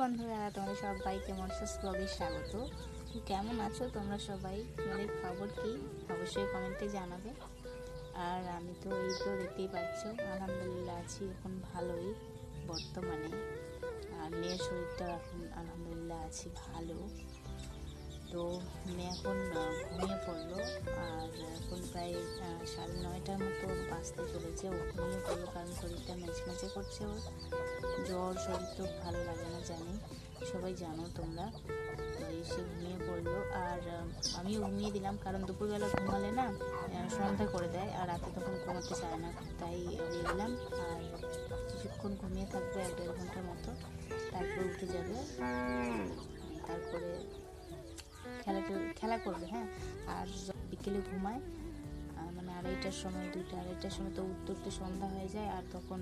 বন্ধুরা তোমরা সবাই কেমন ব্লগে স্বাগত। কেমন আছো তোমরা সবাই? তোমাদের খবর কি? অবশ্যই কমেন্টে জানাবে। আর আমি তো এই তো দেখতেই পাচ্ছ, আলহামদুলিল্লাহ আছি এখন ভালোই, বর্তমানে। আর মেয়ের শরীরটা এখন আলহামদুলিল্লাহ আছি ভালো। তো মেয়ে এখন ঘুমিয়ে পড়ল আর এখন প্রায় সাড়ে নয়টার মতো বাঁচতে চলেছে। ও ঘুমিয়ে পড়ল কারণ শরীরটা মেচমেচে করছে ওর। জ্বর, শরীর তো ভালো লাগে না, জানি। সবাই জানো তোমরা। এসে ঘুমিয়ে পড়ল আর আমিও ঘুমিয়ে দিলাম কারণ দুপুরবেলা ঘুমালে না সন্ধ্যা করে দেয় আর রাতে তখন ঘুমাতে চায় না। তাই দিয়ে দিলাম আর কিছুক্ষণ ঘুমিয়ে থাকবে এক দেড় ঘণ্টার মতো। তারপর উঠে যাবে। তারপরে খেলা করবে হ্যাঁ? আর বিকেলে ঘুমায় মানে আড়াইটার সময়, দুইটা, আড়াইটার সময় তো উঠতে উঠতে সন্ধ্যা হয়ে যায়, আর তখন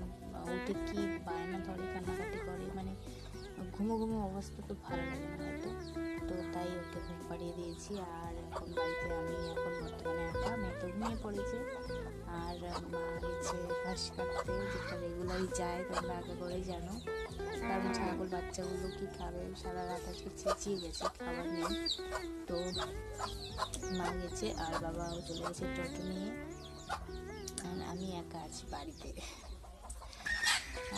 উঠে কি বায়না ধরে, কান্নাকাটি করে মানে ঘুমো ঘুমো অবস্থা তো ভালো লাগে না হয়তো। তো তাই ওকে ঘুম পাড়িয়ে দিয়েছি, আর এখন বাড়িতে আমি এখন বর্তমানে একা, মেয়ে তো ঘুমিয়ে পড়েছে। আর মা গেছে ঘাস কাটতে, যেটা রেগুলারই যায়, তোমরা আগে করেই জানো। কারণ ছাগল বাচ্চাগুলো কি খাবে? সারা রাত আজকে চেঁচিয়ে গেছে খাবার নেই তো মা গেছে আর বাবাও চলে গেছে টোটো নিয়ে। আর আমি একা আছি বাড়িতে।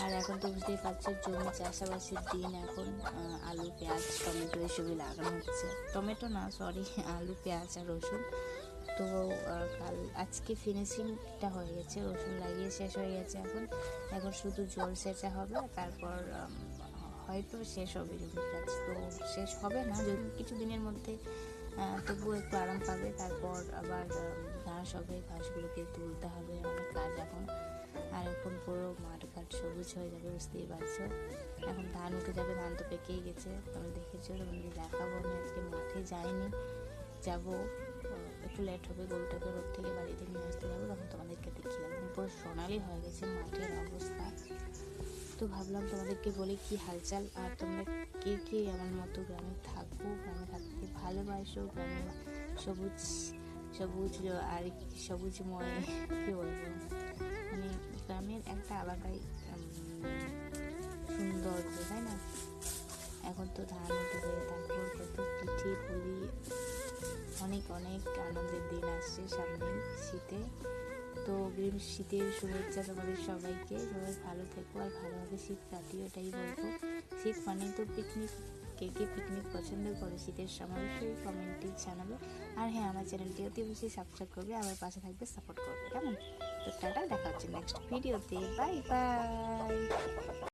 আর এখন তো বুঝতেই পারছ, জমি চাষাবাসের দিন এখন। আলু, পেঁয়াজ, টমেটো, এসবই লাগানো হচ্ছে। টমেটো না সরি আলু, পেঁয়াজ আর রসুন। তো কাল আজকে ফিনিশিংটা হয়ে গেছে, রসুন লাগিয়ে শেষ হয়ে গেছে এখন। এখন শুধু জল সেচা হবে, তারপর হয়তো শেষ হবে জমির কাজ। তো শেষ হবে না, যদি কিছু দিনের মধ্যে তবুও একটু আরাম পাবে। তারপর আবার ঘাস হবে, ঘাসগুলোকে তুলতে হবে, অনেক কাজ এখন। আর এখন পুরো মাঠ ঘাট সবুজ হয়ে যাবে, বুঝতেই পারছ। এখন ধান উঠে যাবে, ধান তো পেকেই গেছে। তোমরা দেখেছ তোমাদের দেখাবো, আমি আজকে মাঠে যাইনি, যাব। একটু লেট হবে গরুটাকে রোদ থেকে বাড়িতে নিয়ে আসতে যাব তখন তোমাদেরকে দেখিয়ে পুরো সোনালি হয়ে গেছে মাঠের অবস্থা। তো ভাবলাম তোমাদেরকে বলি কি হালচাল আর তোমরা কে কে আমার মতো গ্রামে থাকব গ্রামে থাকতে ভালোবাসো? গ্রামে সবুজ সবুজ আর সবুজময় কী বলব? মানে গ্রামের একটা আলাদাই উম, সৌন্দর্য তাই না? এখন তো ধান তারপর কত পিঠে পুলি অনেক অনেক আনন্দের দিন আসছে সামনে শীতে। তো গ্রীষ্ম শীতের শুভেচ্ছা তোমাদের সবাইকে। সবাই ভালো থেকো আর ভালোভাবে শীত কাটিয়ে ওটাই বলব। শীত মানে তো পিকনিক কে কে পিকনিক পছন্দ করে শীতের সময় অবশ্যই কমেন্টে জানাবে। আর হ্যাঁ আমার চ্যানেলটি অতি অবশ্যই সাবস্ক্রাইব করবে, আমার পাশে থাকবে সাপোর্ট করবে। কেমন? তো টাটা, দেখা হচ্ছে নেক্সট ভিডিওতে বাই বাই